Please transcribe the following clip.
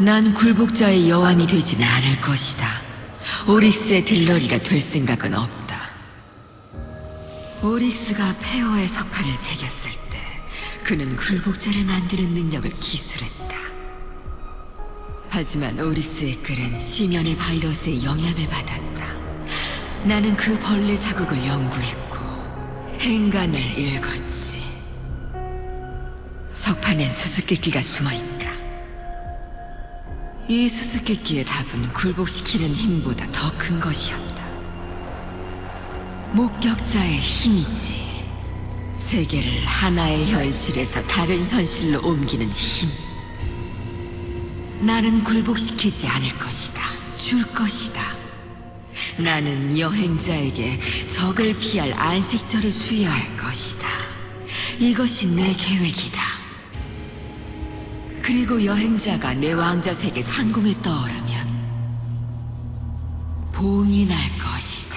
난 굴복자의 여왕이 되지는 않을 것이다. 오릭스의 들러리가 될 생각은 없다. 오릭스가 폐허의 석판을 새겼을 때 그는 굴복자를 만드는 능력을 기술했다. 하지만 오릭스의 끌은 시면의 바이러스의 영향을 받았다. 나는 그 벌레 자국을 연구했고 행간을 읽었지. 석판엔 수수께끼가 숨어있다. 이 수수께끼의 답은 굴복시키는 힘보다 더 큰 것이었다. 목격자의 힘이지. 세계를 하나의 현실에서 다른 현실로 옮기는 힘. 나는 굴복시키지 않을 것이다. 줄 것이다. 나는 여행자에게 적을 피할 안식처를 수여할 것이다. 이것이 내 계획이다. 그리고 여행자가 내 왕자색의 창공에 떠오르면 봉이 날 것이다.